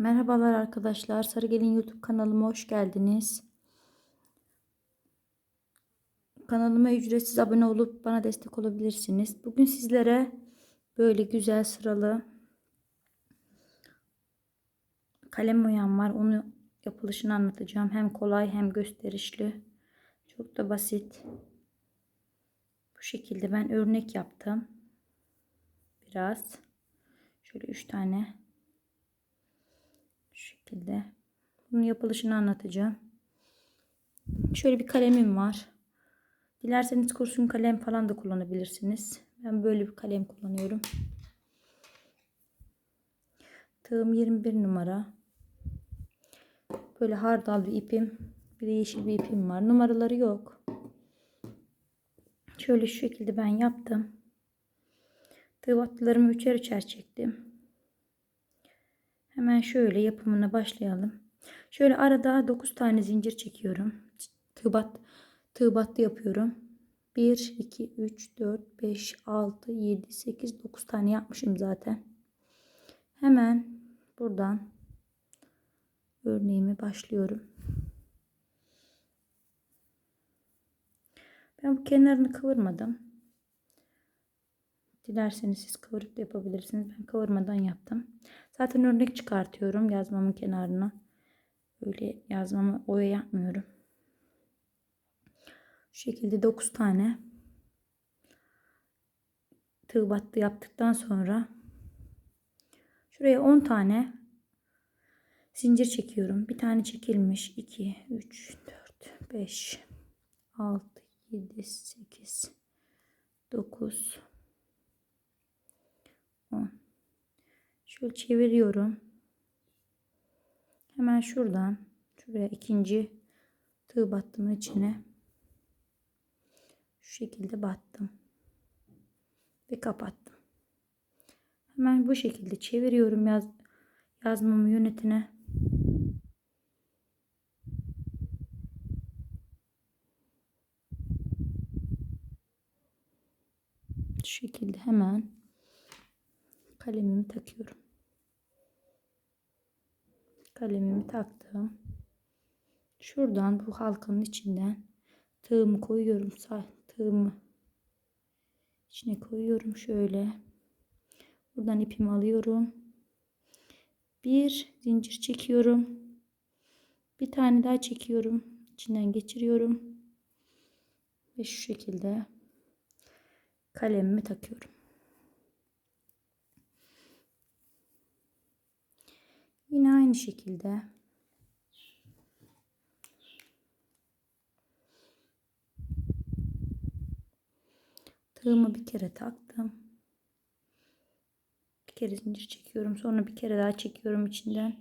Merhabalar arkadaşlar. Sarı Gelin YouTube kanalıma hoş geldiniz. Kanalıma ücretsiz abone olup bana destek olabilirsiniz. Bugün sizlere böyle güzel sıralı kalem oyan var. Onu yapılışını anlatacağım. Hem kolay hem gösterişli. Çok da basit. Bu şekilde ben örnek yaptım. Biraz. Şöyle 3 tane şekilde. Bunun yapılışını anlatacağım. Şöyle bir kalemim var. Dilerseniz kurşun kalem falan da kullanabilirsiniz. Ben böyle bir kalem kullanıyorum. Tığım 21 numara. Böyle hardal bir ipim. Bir de yeşil bir ipim var. Numaraları yok. Şöyle şu şekilde ben yaptım. Tığ battılarımı üçer üçer çektim. Hemen şöyle yapımına başlayalım. Şöyle arada 9 tane zincir çekiyorum. Tığ bat, tığ battı yapıyorum. 1, 2, 3, 4, 5, 6, 7, 8, 9 tane yapmışım zaten. Hemen buradan örneğime başlıyorum. Ben bu kenarını kıvırmadım. Dilerseniz siz kıvırıp da yapabilirsiniz. Ben kıvırmadan yaptım. Zaten örnek çıkartıyorum yazmamın kenarına. Öyle yazmamı oya yapmıyorum. Şu şekilde 9 tane tığ battı yaptıktan sonra şuraya 10 tane zincir çekiyorum. Bir tane çekilmiş. 2, 3, 4, 5, 6, 7, 8, 9, 10. Şöyle çeviriyorum. Hemen şuradan şuraya ikinci tığ battım içine. Şu şekilde battım. Ve kapattım. Hemen bu şekilde çeviriyorum yaz yazmamı yönetine. Şu şekilde hemen kalemimi takıyorum. Kalemimi taktım. Şuradan bu halkanın içinden tığımı koyuyorum. Tığımı içine koyuyorum şöyle. Buradan ipimi alıyorum. Bir zincir çekiyorum. Bir tane daha çekiyorum. İçinden geçiriyorum. Ve şu şekilde kalemimi takıyorum. Yine aynı şekilde tığımı bir kere taktım. Bir kere zincir çekiyorum. Sonra bir kere daha çekiyorum içinden.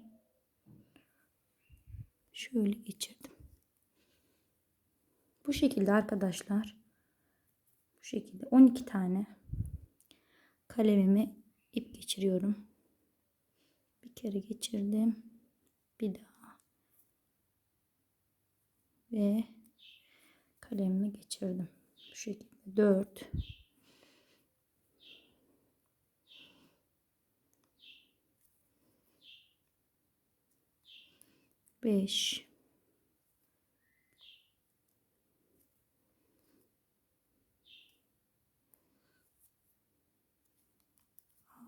Şöyle geçirdim. Bu şekilde arkadaşlar. Bu şekilde 12 tane kalemimi ip geçiriyorum kere geçirdim. Bir daha. Ve kalemle geçirdim. Bu şekilde 4 5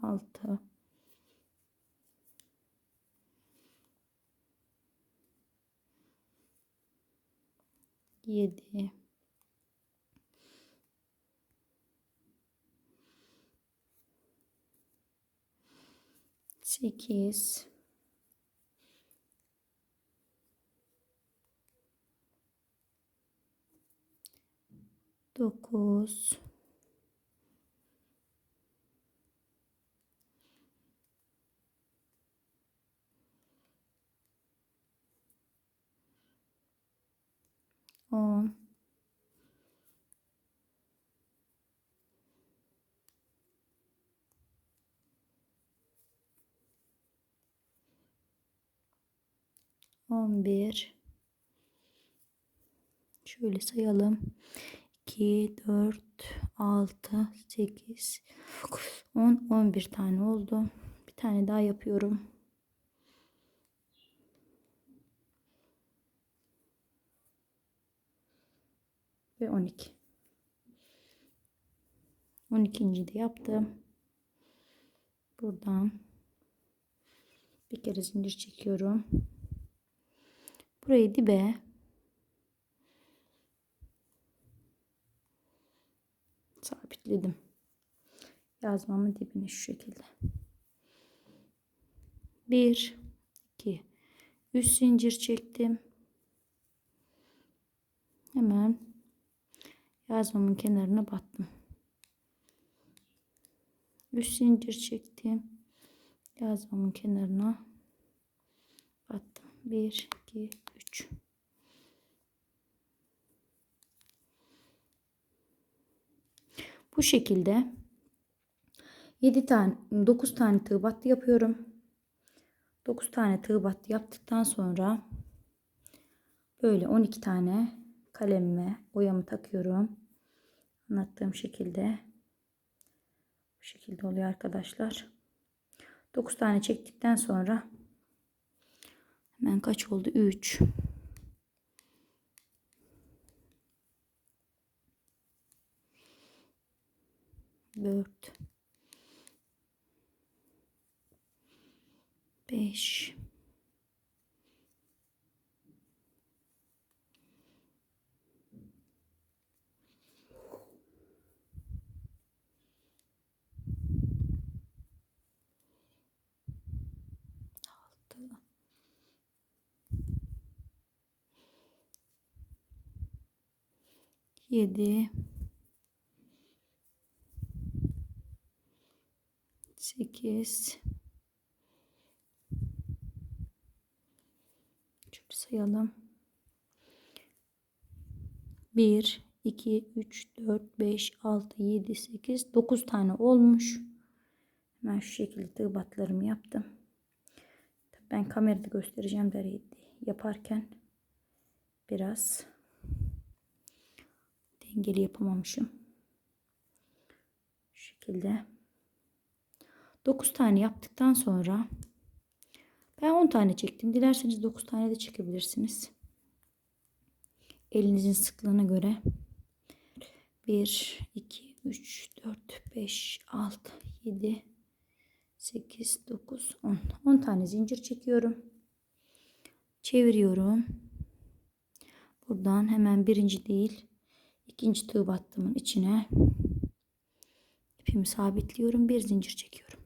altı 7 8 9 11 şöyle sayalım. 2 4 6 8 9 10 11 tane oldu. Bir tane daha yapıyorum. Ve 12 12. de yaptım. Buradan bir kere zincir çekiyorum. Burayı dibe sabitledim. Yazmamın dibine şu şekilde. 1 2 3 zincir çektim. Hemen yazmamın kenarına battım. 3 zincir çektim. Yazmamın kenarına. 1 2 3 Bu şekilde 7 tane 9 tane tığ battı yapıyorum. 9 tane tığ battı yaptıktan sonra böyle 12 tane kalemime oyamı takıyorum. Anlattığım şekilde bu şekilde oluyor arkadaşlar. 9 tane çektikten sonra hemen kaç oldu? 3 4 5 7 8 Şöyle sayalım. 1 2 3 4 5 6 7 8 9 tane olmuş. Hemen şu şekilde tığ batlarımı yaptım. Ben kamerada göstereceğim de yaparken biraz dengeli yapamamışım. Şu şekilde 9 tane yaptıktan sonra ben 10 tane çektim. Dilerseniz 9 tane de çekebilirsiniz. Elinizin sıklığına göre 1 2 3 4 5 6 7 8 9 10 10 tane zincir çekiyorum. Çeviriyorum. Buradan hemen birinci değil ikinci tığ battımın içine ipimi sabitliyorum. Bir zincir çekiyorum.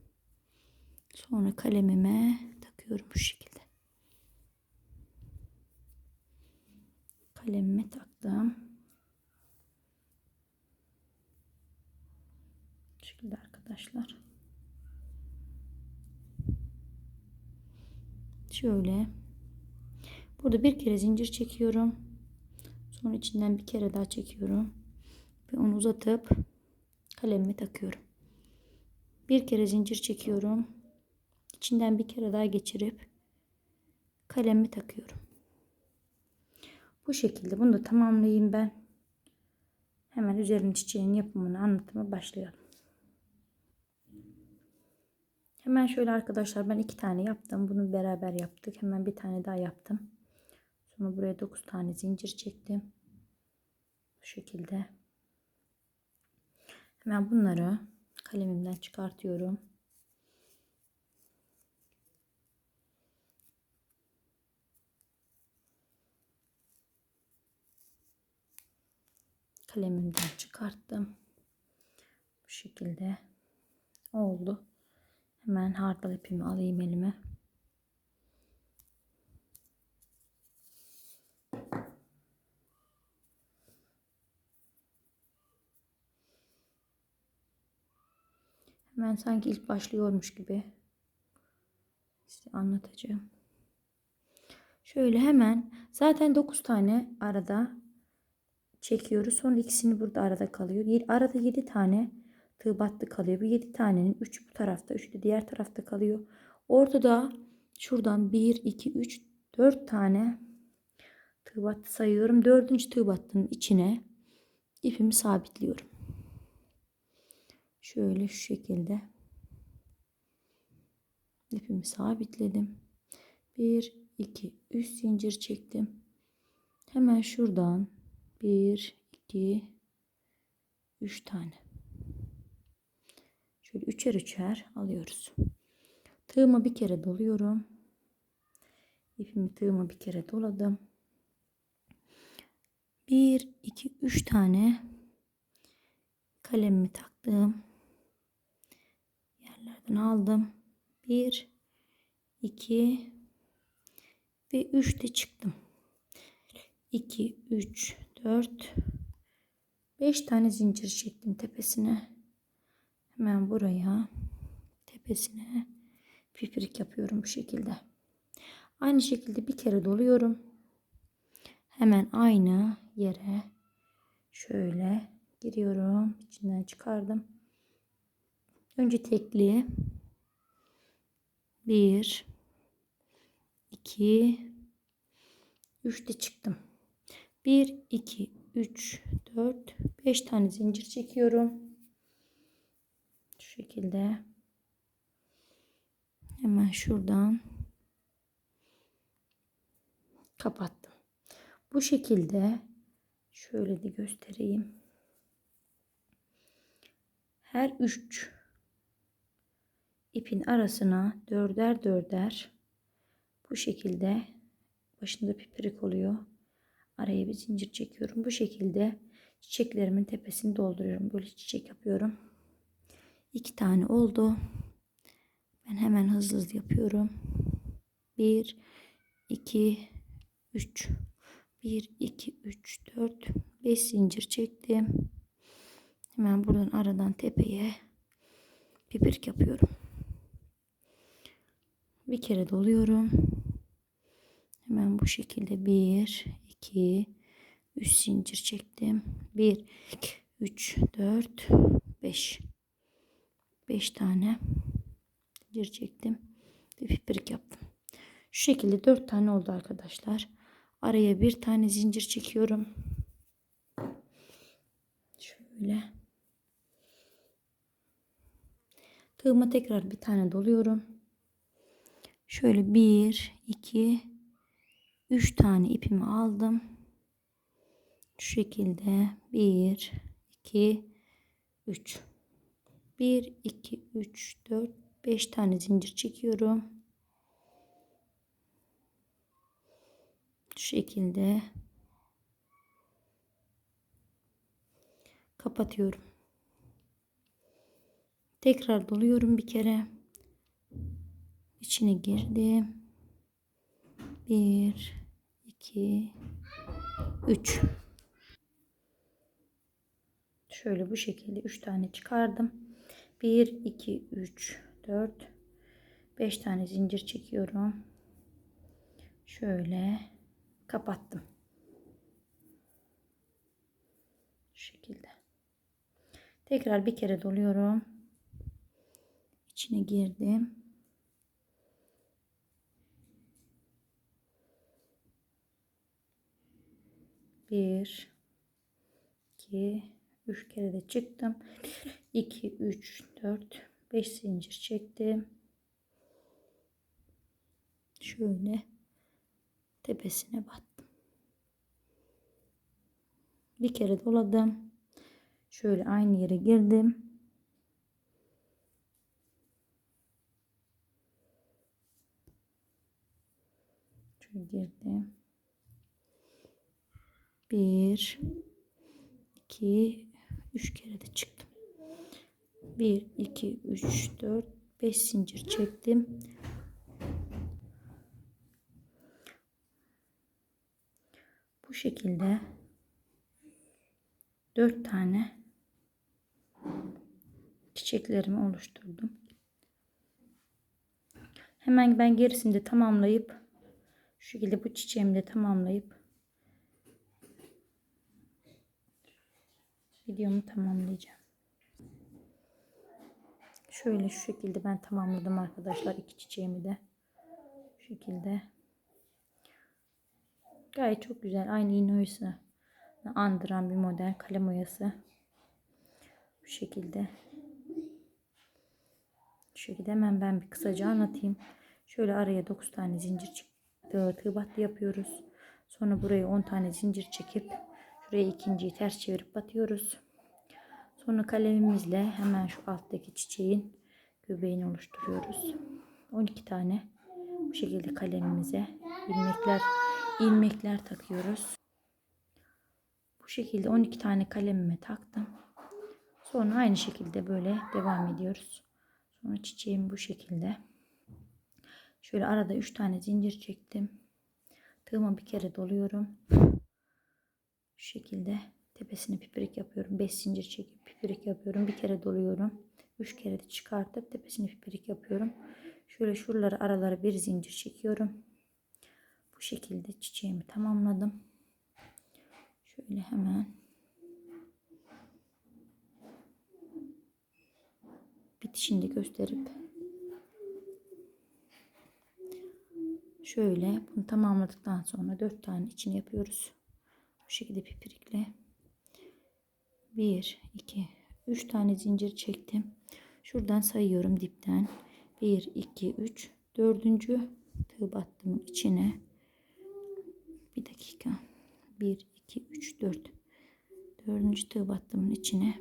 Sonra kalemime takıyorum bu şekilde. Kalemime taktım. Bu şekilde arkadaşlar. Şöyle. Burada bir kere zincir çekiyorum. Sonra içinden bir kere daha çekiyorum. Ve onu uzatıp kalemime takıyorum. Bir kere zincir çekiyorum. İçinden bir kere daha geçirip kalemimi takıyorum. Bu şekilde bunu da tamamlayayım ben. Hemen üzerine çiçeğin yapımını anlatıma başlayalım. Hemen şöyle arkadaşlar ben iki tane yaptım. Bunu beraber yaptık. Hemen bir tane daha yaptım. Sonra buraya dokuz tane zincir çektim. Bu şekilde. Hemen bunları kalemimden çıkartıyorum. kalemimden çıkarttım. Bu şekilde oldu. Hemen hardal ipimi alayım elime. Hemen sanki ilk başlıyormuş gibi size anlatacağım. Şöyle hemen zaten 9 tane arada çekiyoruz. Sonra ikisini burada arada kalıyor. Arada 7 tane tığ battı kalıyor. Bu 7 tanenin 3 bu tarafta, 3 de diğer tarafta kalıyor. Ortada şuradan 1 2 3 4 tane tığ battı sayıyorum. Dördüncü tığ battının içine ipimi sabitliyorum. Şöyle şu şekilde ipimi sabitledim. 1 2 3 zincir çektim. Hemen şuradan 1, 2 3 tane. Şöyle üçer üçer alıyoruz. Tığımı bir kere doluyorum. İpimi tığımı bir kere doladım. 1 2 3 tane kalemimi taktım. Yerlerden aldım. 1 2 ve 3 de çıktım. 2 3 4 5 tane zincir çektim tepesine. Hemen buraya tepesine piprik yapıyorum bu şekilde. Aynı şekilde bir kere doluyorum. Hemen aynı yere şöyle giriyorum. İçinden çıkardım. Önce tekli 1 2 3 de çıktım. 1 2 3 4 5 tane zincir çekiyorum. Şu şekilde hemen şuradan kapattım. Bu şekilde şöyle de göstereyim. Her üç ipin arasına dörder dörder bu şekilde başında piprik oluyor. Araya bir zincir çekiyorum. Bu şekilde çiçeklerimin tepesini dolduruyorum. Böyle çiçek yapıyorum. İki tane oldu. Ben hemen hızlı hızlı yapıyorum. Bir, iki, üç. Bir, iki, üç, dört, beş zincir çektim. Hemen buradan aradan tepeye piprik yapıyorum. Bir kere doluyorum. Hemen bu şekilde bir, iki, üç zincir çektim. Bir, iki, üç, dört, beş. Beş tane zincir çektim. Ve piprik yaptım. Şu şekilde dört tane oldu arkadaşlar. Araya bir tane zincir çekiyorum. Şöyle. Tığıma tekrar bir tane doluyorum. Şöyle bir, iki, üç tane ipimi aldım. Şu şekilde bir, iki, üç. Bir, iki, üç, dört, beş tane zincir çekiyorum. Şu şekilde kapatıyorum. Tekrar doluyorum bir kere. İçine girdim. 1 2 3 Şöyle bu şekilde 3 tane çıkardım. 1 2 3 4 5 tane zincir çekiyorum. Şöyle kapattım. Şu şekilde. Tekrar bir kere doluyorum. İçine girdim. Bir, iki, üç kere de çıktım. 2, 3, 4, 5 zincir çektim. Şöyle tepesine battım. Bir kere doladım. Şöyle aynı yere girdim. Şöyle girdim. Bir, iki, üç kere de çıktım. Bir, iki, üç, dört, beş zincir çektim. Bu şekilde dört tane çiçeklerimi oluşturdum. Hemen ben gerisini de tamamlayıp şu şekilde bu çiçeğimi de tamamlayıp videomu tamamlayacağım. Şöyle şu şekilde ben tamamladım arkadaşlar iki çiçeğimi de. Şu şekilde. Gayet çok güzel. Aynı iğne andıran bir model kalem oyası. Bu şekilde. Şu şekilde hemen ben bir kısaca anlatayım. Şöyle araya 9 tane zincir tığ battı yapıyoruz. Sonra buraya 10 tane zincir çekip Şuraya ikinciyi ters çevirip batıyoruz. Sonra kalemimizle hemen şu alttaki çiçeğin göbeğini oluşturuyoruz. 12 tane bu şekilde kalemimize ilmekler ilmekler takıyoruz. Bu şekilde 12 tane kalemime taktım. Sonra aynı şekilde böyle devam ediyoruz. Sonra çiçeğim bu şekilde. Şöyle arada 3 tane zincir çektim. Tığıma bir kere doluyorum. Şu şekilde tepesine pipirik yapıyorum. 5 zincir çekip pipirik yapıyorum. Bir kere doluyorum. 3 kere de çıkartıp tepesine pipirik yapıyorum. Şöyle şuraları aralara bir zincir çekiyorum. Bu şekilde çiçeğimi tamamladım. Şöyle hemen bitişini gösterip şöyle bunu tamamladıktan sonra 4 tane içini yapıyoruz. Bu şekilde pipirikle 1 2 3 tane zincir çektim. Şuradan sayıyorum dipten. 1 2 3 dördüncü tığ battım içine. Bir dakika. 1 2 3 4 dördüncü tığ battımın içine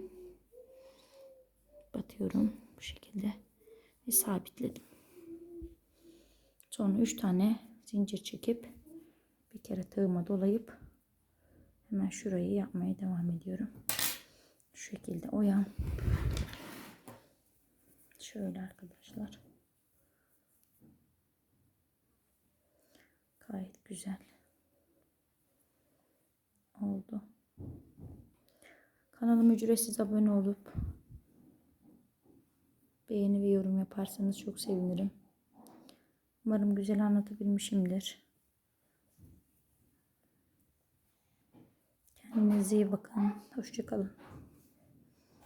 batıyorum bu şekilde ve sabitledim. Sonra 3 tane zincir çekip bir kere tığıma dolayıp hemen şurayı yapmaya devam ediyorum. Şu şekilde oyan. Şöyle arkadaşlar. Gayet güzel oldu. Kanalıma ücretsiz abone olup beğeni ve yorum yaparsanız çok sevinirim. Umarım güzel anlatabilmişimdir. Kendinize iyi bakın. Hoşçakalın.